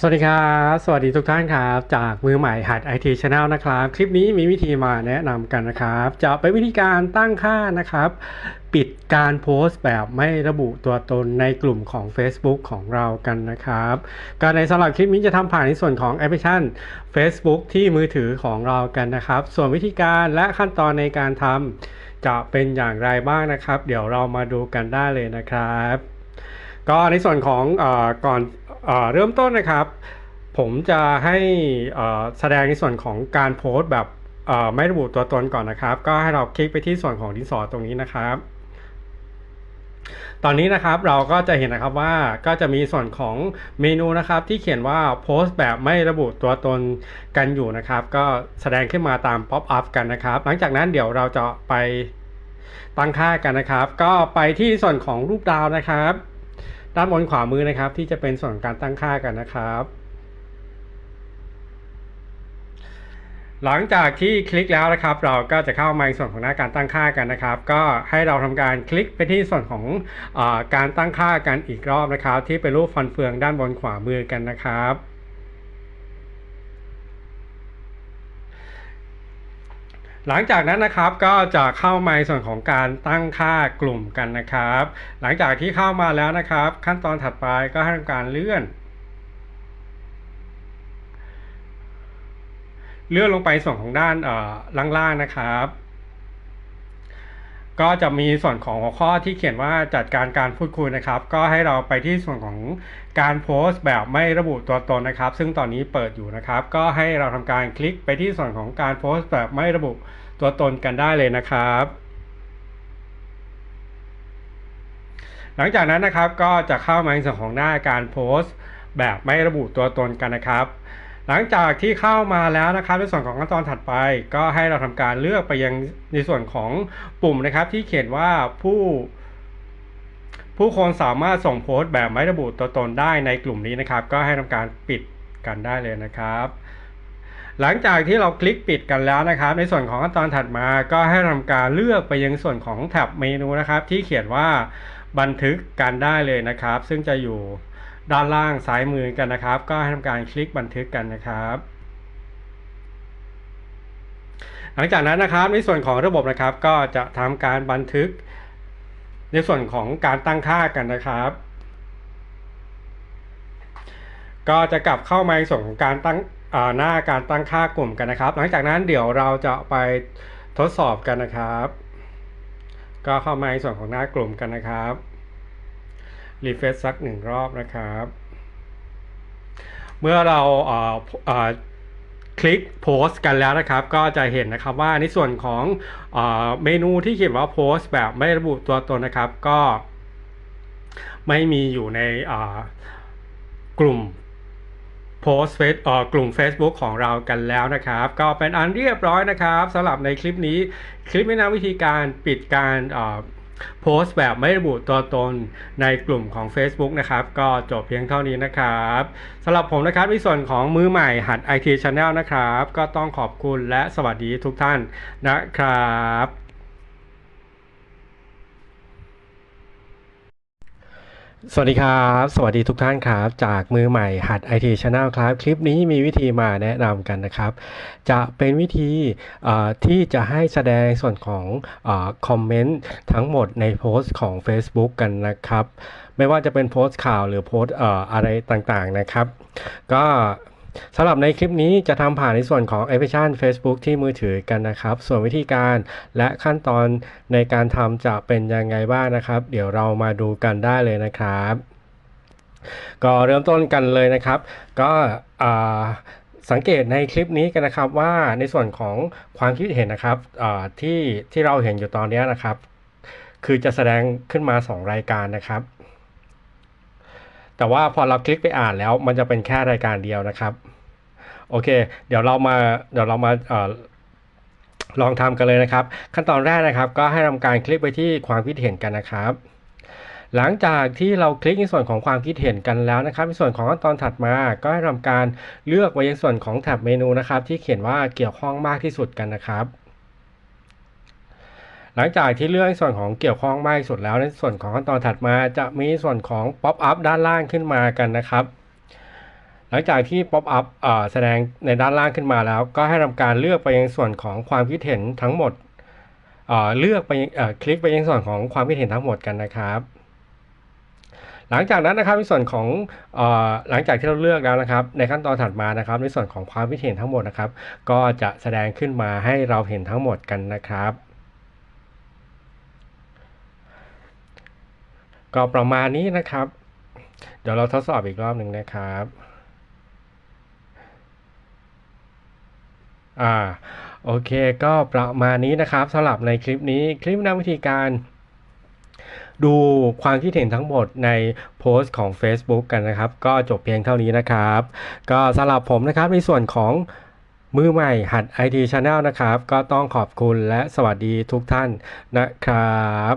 สวัสดีครับ สวัสดีทุกท่านครับ จากมือใหม่หัด IT Channel นะครับ คลิปนี้มีวิธีมาแนะนำกันนะครับ จะเป็นวิธีการตั้งค่านะครับ ปิดการโพสต์แบบไม่ระบุตัวตนในกลุ่มของ Facebook ของเรากันนะครับการในสำหรับคลิปนี้จะทำผ่านในส่วนของแอปพลิเคชัน Facebook ที่มือถือของเรากันนะครับ ส่วนวิธีการและขั้นตอนในการทำจะเป็นอย่างไรบ้างนะครับ เดี๋ยวเรามาดูกันได้เลยนะครับ ก็ในส่วนของอก่อนเอเริ่มต้นนะครับ ผมจะให้แสดงในส่วนของการโพสต์แบบไม่ระบุตัวตนก่อนนะครับ ก็ให้เราคลิกไปที่ส่วนของดินสอตรงนี้นะครับ ตอนนี้นะครับเราก็จะเห็นนะครับว่าก็จะมีส่วนของเมนูนะครับ ที่เขียนว่าโพสต์แบบไม่ระบุตัวตนกันอยู่นะครับ ก็แสดงขึ้นมาตามป๊อปอัพกันนะครับ หลังจากนั้นเดี๋ยวเราจะไปตั้งค่ากันนะครับ ก็ไปที่ส่วนของรูปดาวนะครับ ด้านบนขวามือนะครับ ที่จะเป็นส่วนของการตั้งค่ากันนะครับ หลังจากที่คลิกแล้วนะครับ เราก็จะเข้ามาในส่วนของหน้าการตั้งค่ากันนะครับ ก็ให้เราทำการคลิกไปที่ส่วนของอการตั้งค่ากันอีกรอบนะครับ ที่เป็นรูปฟันเฟืองด้านบนขวามือกันนะครับ หลังจากนั้นนะครับก็จะเข้ามาในส่วนของการตั้งค่ากลุ่มกันนะครับ หลังจากที่เข้ามาแล้วนะครับ ขั้นตอนถัดไปก็ให้ทำการเลื่อน เลื่อนลงไปส่วนของด้านล่างๆนะครับ ก็จะมีส่วนของหัวข้อที่เขียนว่าจัดการการพูดคุยนะครับ ก็ให้เราไปที่ส่วนของการโพสต์แบบไม่ระบุตัวตนนะครับ ซึ่งตอนนี้เปิดอยู่นะครับ ก็ให้เราทำการคลิกไปที่ส่วนของการโพสต์แบบไม่ระบุตัวตนกันได้เลยนะครับ หลังจากนั้นนะครับก็จะเข้ามาในส่วนของหน้าการโพสต์แบบไม่ระบุตัวตนกันนะครับ หลังจากที่เข้ามาแล้วนะครับในส่วนของขั้นตอนถัดไป ก็ให้เราทำการเลือกไปยังในส่วนของปุ่มนะครับ ที่เขียนว่าผู้ผู้คนสามารถส่งโพสต์แบบไม่ระบุตัวตนได้ในกลุ่มนี้นะครับ ก็ให้ทำการปิดกันได้เลยนะครับ หลังจากที่เราคลิกปิดกันแล้วนะครับ ในส่วนของขั้นตอนถัดมา ก็ให้ทำการเลือกไปยังส่วนของแท็บเมนูนะครับ ที่เขียนว่าบันทึกกันได้เลยนะครับ ซึ่งจะอยู่ ด้านล่างซ้ายมือกันนะครับ ก็ให้ทำการคลิกบันทึกกันนะครับ หลังจากนั้นนะครับในส่วนของระบบนะครับ ก็จะทำการบันทึก ในส่วนของการตั้งค่ากันนะครับ ก็จะกลับเข้ามาในส่วนของการตั้งหน้าการตั้งค่ากลุ่มกันนะครับ หลังจากนั้นเดี๋ยวเราจะไปทดสอบกันนะครับ ก็เข้ามาในส่วนของหน้ากลุ่มกันนะครับ รีเฟซสักหนึ่งรอบนะครับ เมื่อเราคลิกโพสต์กันแล้วนะครับ ก็จะเห็นนะครับว่าในส่วนของอเมนูที่เขียนว่าโพสต์แบบไม่ระบุตัวตนนะครับ ก็ไม่มีอยู่ในกลุ่มโพสเฟซกลุ่ม Facebook ของเรากันแล้วนะครับ ก็เป็นอันเรียบร้อยนะครับสำหรับในคลิปนี้ คลิปแนะนำวิธีการปิดการ โพสต์แบบไม่ระบุตัวตนในกลุ่มของ Facebook นะครับ ก็จบเพียงเท่านี้นะครับสำหรับผมนะครับในส่วนของมือใหม่หัด IT Channel นะครับ ก็ต้องขอบคุณและสวัสดีทุกท่านนะครับ สวัสดีครับ สวัสดีทุกท่านครับ จากมือใหม่หัด IT Channel ครับ คลิปนี้มีวิธีมาแนะนำกันนะครับ จะเป็นวิธีที่จะให้แสดงส่วนของคอมเมนต์ทั้งหมดในโพสต์ของ Facebook กันนะครับ ไม่ว่าจะเป็นโพสต์ข่าวหรือโพสต์อะไรต่างๆนะครับ ก็ สำหรับในคลิปนี้จะทำผ่านในส่วนของแอปพลิเคชัน Facebook ที่มือถือกันนะครับ ส่วนวิธีการและขั้นตอนในการทำจะเป็นยังไงบ้างนะครับ เดี๋ยวเรามาดูกันได้เลยนะครับ ก็เริ่มต้นกันเลยนะครับ ก็สังเกตในคลิปนี้กันนะครับว่าในส่วนของความคิดเห็นนะครับที่ที่เราเห็นอยู่ตอนนี้นะครับ คือจะแสดงขึ้นมา 2 รายการนะครับ แต่ว่าพอเราคลิกไปอ่านแล้วมันจะเป็นแค่รายการเดียวนะครับ โอเค เดี๋ยวเรามาเดี๋ยวเรามาอลองทำกันเลยนะครับ ขั้นตอนแรกนะครับ ก็ให้ทำการคลิกไปที่ความคิดเห็นกันนะครับหลังจากที่เราคลิกในส่วนของความคิดเห็นกันแล้วนะครับ ในส่วนของขั้นตอนถัดมาก็ให้ทำการเลือกไปยังส่วนของแท็บเมนูนะครับ ที่เขียนว่าเกี่ยวข้องมากที่สุดกันนะครับ หลังจากที่เลือกส่วนของเกี่ยวข้องมากที่สุดแล้วในส่วนของขั้นตอนถัดมาจะมีส่วนของ pop up ด้านล่างขึ้นมากันนะครับ หลังจากที่ pop up เอ่อแสดงในด้านล่างขึ้นมาแล้ว ก็ให้ทำการเลือกไปยังส่วนของความคิดเห็นทั้งหมดเลือกไปคลิกไปยังส่วนของความคิดเห็นทั้งหมดกันนะครับหลังจากนั้นนะครับในส่วนของอหลังจากที่เราเลือกแล้วนะครับ ในขั้นตอนถัดมานะครับ ในส่วนของความคิดเห็นทั้งหมดนะครับ ก็จะแสดงขึ้นมาให้เราเห็นทั้งหมดกันนะครับ ก็ประมาณนี้นะครับ เดี๋ยวเราทดสอบอีกรอบหนึ่งนะครับอ่าโอเคก็ประมาณนี้นะครับสำหรับในคลิปนี้คลิปนำวิธีการดูความคิดเห็นทั้งหมดในโพสต์ของ Facebook กันนะครับ ก็จบเพียงเท่านี้นะครับ ก็สำหรับผมนะครับในส่วนของมือใหม่หัด IT Channel นะครับ ก็ต้องขอบคุณและสวัสดีทุกท่านนะครับ